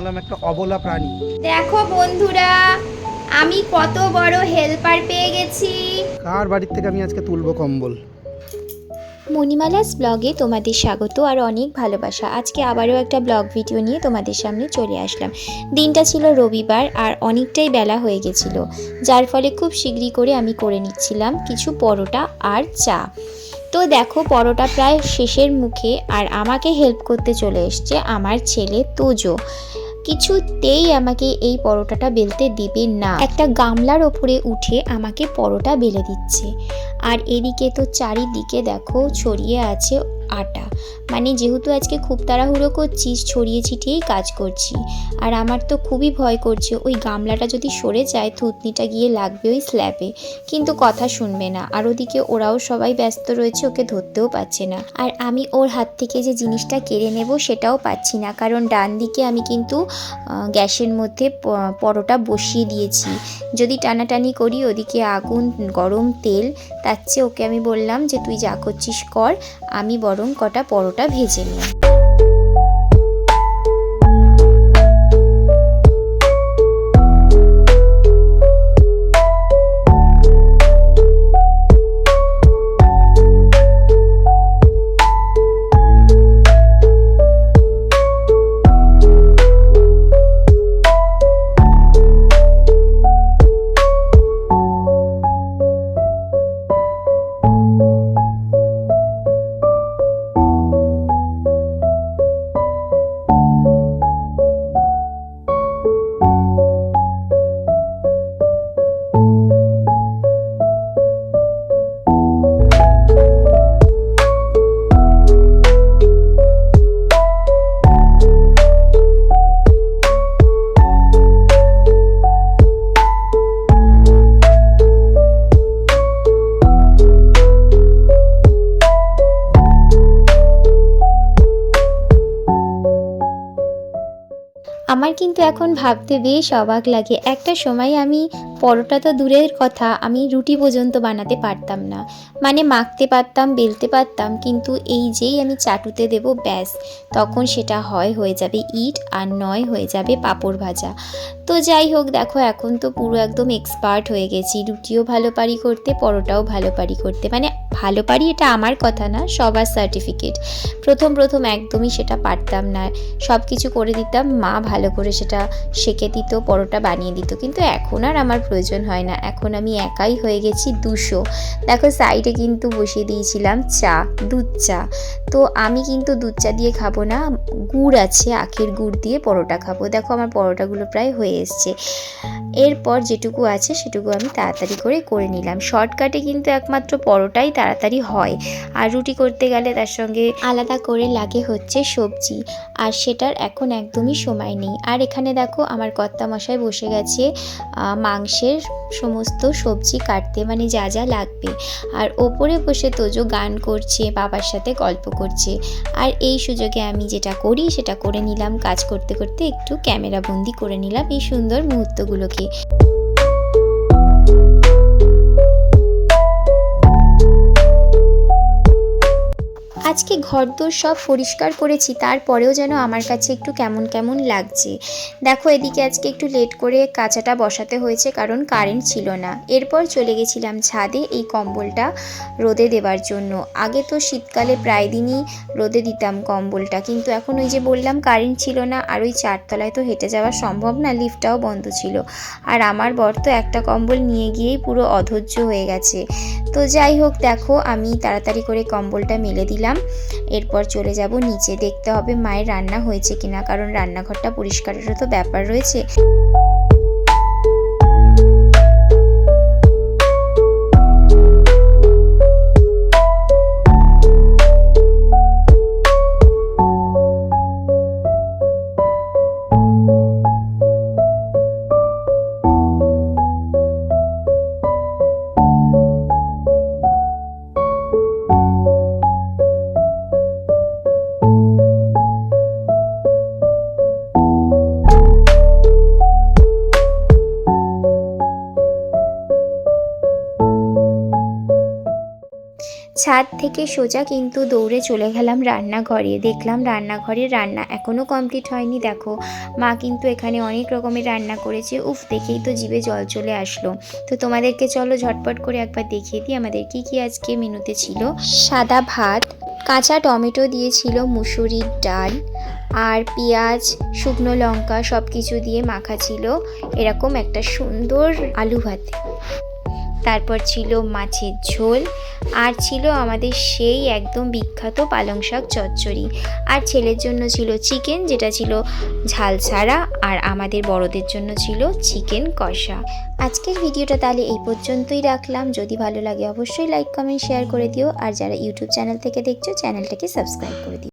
হলাম একটা অবলা প্রাণী। দেখো বন্ধুরা আমি কত বড় হেল্পার পেয়ে গেছি। কার বাড়ির থেকে আমি আজকে তুলবো কম্বল? মণিমালাস ব্লগে তোমাদের স্বাগত আর অনেক ভালোবাসা। আজকে আবারও একটা ব্লগ ভিডিও নিয়ে তোমাদের সামনে চলে আসলাম। দিনটা ছিল রবিবার আর অনেকটাই বেলা হয়ে গেছিল যার ফলে খুব শীঘ্রই করে আমি করে নিচ্ছিলাম কিছু পরোটা আর চা। তো দেখো পরোটা প্রায় শেষের মুখে আর আমাকে হেল্প করতে চলে এসছে আমার ছেলে তোজো। কিছুতেই আমাকে এই পরোটাটা বেলতে দিবে না। একটা গামলার ওপরে উঠে আমাকে পরোটা বেলে দিচ্ছে। আর এদিকে তো চারিদিকে দেখো ছড়িয়ে আছে আটা। মানে যেহেতু আজকে খুব তাড়াহুড়ো করছি ছড়িয়ে ছিটিয়েই কাজ করছি। আর আমার তো খুবই ভয় করছে, ওই গামলাটা যদি সরে যায়, থুতনিটা গিয়ে লাগবে ওই স্ল্যাবে কিন্তু কথা শুনবে না। আর ওদিকে ওরাও সবাই ব্যস্ত রয়েছে, ওকে ধরতেও পারছে না। আর আমি ওর হাত থেকে যে জিনিসটা কেড়ে নেব, সেটাও পাচ্ছি না। কারণ ডান দিকে আমি কিন্তু গ্যাসের মধ্যে পরোটা বসিয়ে দিয়েছি। যদি টানাটানি করি, ওদিকে আগুন, গরম তেল, তার চেয়ে ওকে আমি বললাম যে, তুই যা করছিস কর, আমি বরং কটা পরোটা ভেজে নিই আমার কিন্তু এখন ভাবতে বেশ অবাক লাগে। একটা সময় আমি, পরোটা তো দূরের কথা, আমি রুটি পর্যন্ত বানাতে পারতাম না। মানে মাখতে পারতাম, বেলতে পারতাম, কিন্তু এই যেই আমি চাটুতে দেব, ব্যাস, তখন সেটা হয়, হয়ে যাবে ইট আর নয় হয়ে যাবে পাঁপড় ভাজা। তো যাই হোক, দেখো, এখন তো পুরো একদম এক্সপার্ট হয়ে গেছি। রুটিও ভালো পারি করতে, পরোটাও ভালো পারি করতে। মানে ভালো পারি এটা আমার কথা না, সবার সার্টিফিকেট প্রথম প্রথম একদমই সেটা পারতাম না। সব কিছু করে দিতাম, মা ভালো করে সেটা সেকে দিত, পরোটা বানিয়ে দিত। কিন্তু এখন আর আমার প্রয়োজন হয় না। এখন আমি একাই হয়ে গেছি দুশো। দেখো সাইডে কিন্তু বসিয়ে দিয়েছিলাম চা, দুধ চা। তো আমি কিন্তু দুধ চা দিয়ে খাব না, গুড় আছে, আখের গুড় দিয়ে পরোটা খাব। দেখো আমার পরোটাগুলো প্রায় হয়ে এসছে। এরপর যেটুকু আছে সেটুকু আমি তাড়াতাড়ি করে করে নিলাম। শর্টকাটে কিন্তু একমাত্র পরোটাই তাড়াতাড়ি হয়। আর রুটি করতে গেলে তার সঙ্গে আলাদা করে লাগে হচ্ছে সবজি। আর সেটার এখন একদমই সময় নেই। আর এখানে দেখো আমার কর্তা মশাই বসে গেছে মাংসের সমস্ত সবজি কাটতে মানে যা যা লাগবে। আর ওপরে বসে তোজো গান করছে, বাবার সাথে গল্প করছে। আর এই সুযোগে আমি যেটা করি, সেটা করে নিলাম। কাজ করতে করতে একটু ক্যামেরা বন্দি করে নিলাম এই সুন্দর মুহূর্তগুলোকে। ঘরদোর সব পরিষ্কার করেছি, তারপরেও যেন আমার কাছে একটু কেমন কেমন লাগছে। দেখো, এদিকে আজকে একটু লেট করে কাঁচাটা বসাতে হয়েছে, কারণ কারেন্ট ছিল না। এরপর চলে গেছিলাম ছাদে এই কম্বলটা রোদে দেওয়ার জন্য। আগে তো শীতকালে প্রায় দিনই রোদে দিতাম কম্বলটা, কিন্তু এখন ওই যে বললাম কারেন্ট ছিল না, আর ওই চারতলায় তো হেঁটে যাওয়া সম্ভব না লিফটটাও বন্ধ ছিল। আর আমার বর তো একটা কম্বল নিয়ে গিয়েই পুরো অধৈর্য হয়ে গেছে। তো যাই হোক, দেখো, আমি তাড়াতাড়ি করে কম্বলটা মেলে দিলাম। এরপর চলে যাব নিচে। দেখতে হবে মায়ের রান্না হয়েছে কিনা, কারণ রান্নাঘরটা পরিষ্কারেরও তো ব্যাপার রয়েছে। ছাদ থেকে সোজা কিন্তু দৌড়ে চলে গেলাম রান্নাঘরে। দেখলাম রান্নাঘরের রান্না এখনও কমপ্লিট হয়নি, দেখো। মা কিন্তু এখানে অনেক রকমের রান্না করেছে। উফ, দেখেই তো জিভে জল চলে আসলো। তো তোমাদেরকে চলো ঝটপট করে একবার দেখিয়ে দিই আমাদের কি কি আজকে মেনুতে ছিল। সাদা ভাত, কাঁচা টমেটো দিয়েছিল মুসুরির ডাল, আর পেঁয়াজ, শুকনো লঙ্কা সব কিছু দিয়ে মাখা ছিল। এরকম একটা সুন্দর আলু ভাত। তারপর ছিল মাছের ঝোল, আর ছিল আমাদের সেই একদম বিখ্যাত পালং শাক চচ্চড়ি। আর ছেলের জন্য ছিল চিকেন, যেটা ছিল ঝাল ছাড়া, আর আমাদের বড়দের জন্য ছিল চিকেন কষা। আজকের ভিডিওটা তাহলে এই পর্যন্তই রাখলাম। যদি ভালো লাগে অবশ্যই লাইক, কমেন্ট, শেয়ার করে দিও। আর যারা ইউটিউব চ্যানেল থেকে দেখছ, চ্যানেলটাকে সাবস্ক্রাইব করে দিও।